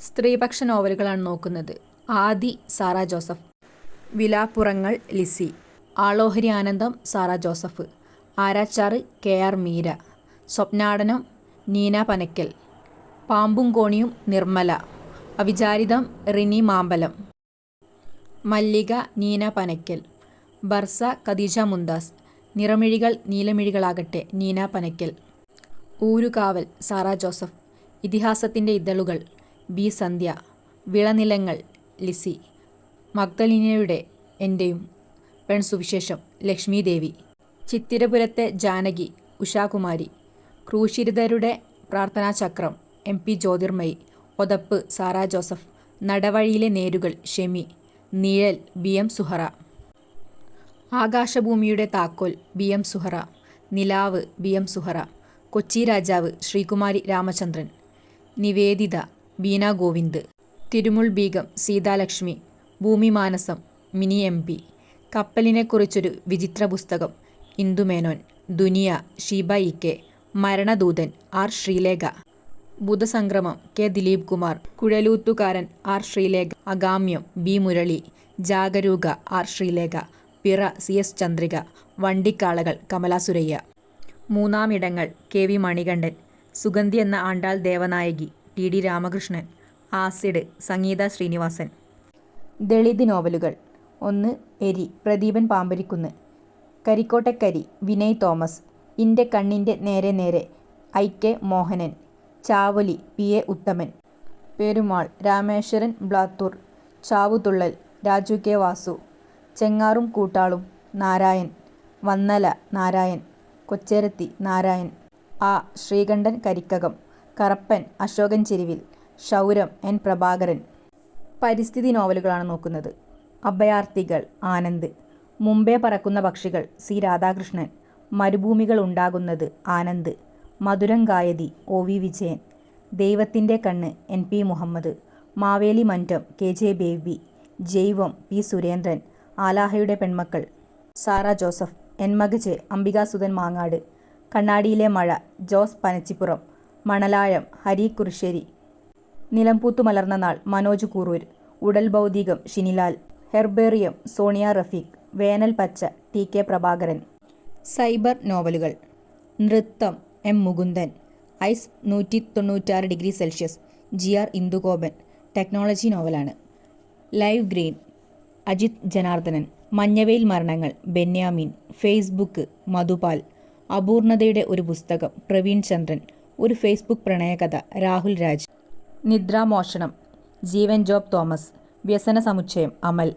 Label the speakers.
Speaker 1: സ്ത്രീപക്ഷ നോവലുകളാണ് നോക്കുന്നത്. Aathi Sarah Joseph. Vilapurangal Lissy. Aalohari Anandam Sarah Joseph. Aarachaar K R Meera. Swapnadanam Neena Panakkal. Pambum Koniyum Nirmala. Avicharitham Rini Mambalam. Mallika Neena Panakkal. Barsa Khadeeja Mumtaz. Niramizhikal Neelamizhikalakatte Neena Panakkal. Oorukaval Sarah Joseph. Ithihasathinte Ithalukal. B Sandhya Vilanilangal Lissy Magdalinayude Enteyum Pensuvishesham Lakshmi Devi Chithirapurathe Janaki Ushakumari Krooshitharude Prarthanachakram M P Jyothirmayi Othappu Sarah Joseph Nadavazhiyile Nerukal Shemi Nizhal B M Suhara. ആകാശഭൂമിയുടെ താക്കോൽ B M Suhara നിലാവ് B M Suhara Kochi രാജാവ് ശ്രീകുമാരി രാമചന്ദ്രൻ നിവേദിത ബീന ഗോവിന്ദ് തിരുമുൾ ബീഗം സീതാലക്ഷ്മി ഭൂമി മാനസം mini M P. Kappalinekkurichoru Vichitra Pusthakam Indu Menon Duniya Sheeba E K Maranadoothan R Sreelekha. Budhasankramam K Dileep Kumar Kuzhaloothukaran R Sreelekha Agamyam B Murali Jagarooka R Sreelekha Pira C S Chandrika Vandikkalakal Kamala Surayya Moonnamidangal K V Manikandan Sugandhi എന്ന Andal Devanayaki. T D Ramakrishnan acid Sangeetha Srinivasan. Dalit നോവലുകൾ. ഒന്ന് എരി പ്രദീപൻ പാമ്പരിക്കുന്ന്. കരിക്കോട്ടക്കരി വിനയ് തോമസ്. ഇന്റെ കണ്ണിന്റെ നേരെ നേരെ I K Mohanan. Chavoli P A Uthaman. Perumal Rameshwaran Blathur. Chavuthullal Raju K Vasu. Chengarum Koottalum Narayan. Vannala Narayan. Kocheratthi Narayan. A Sreekandan Karikkakam. Karappan Ashokan ചെരുവിൽ ക്ഷൗരം N Prabhakaran. പരിസ്ഥിതി നോവലുകളാണ് നോക്കുന്നത്. അഭയാർത്ഥികൾ ആനന്ദ്. മുമ്പേ പറക്കുന്ന പക്ഷികൾ സി രാധാകൃഷ്ണൻ. മരുഭൂമികൾ ഉണ്ടാകുന്നത് ആനന്ദ്. മധുരം ഗായതി O V Vijayan. Daivathinte Kannu N P Muhammad. Maveli Mantam K J Baby. Jaivam P Surendran. Aalahayude Penmakkal Sarah Joseph. Enmakaje Ambikasuthan Mangad. Kannadiyile Mazha Jose Panachippuram. മണലാഴം Hari കുറിശ്ശേരി. നിലംപൂത്തു മലർന്ന നാൾ Manoj Kurur. Udal ഭൗതികം Shinilal. Herbarium Sonia Rafeeq. വേനൽ പച്ച ടി കെ പ്രഭാകരൻ. സൈബർ നോവലുകൾ. നൃത്തം M Mukundan. Ice നൂറ്റി തൊണ്ണൂറ്റാറ് degree celsius. G R Indugopan. Technology നോവലാണ്. Live green. Ajith Janardhanan. Manjaveyil Maranangal Benyamin. Facebook Madhupal. അപൂർണതയുടെ ഒരു പുസ്തകം പ്രവീൺ ചന്ദ്രൻ. ഒരു ഫേസ്ബുക്ക് പ്രണയകഥ രാഹുൽ രാജ്. നിദ്രാമോഷണം ജീവൻ ജോബ് തോമസ് വ്യസന സമുച്ചയം അമൽ.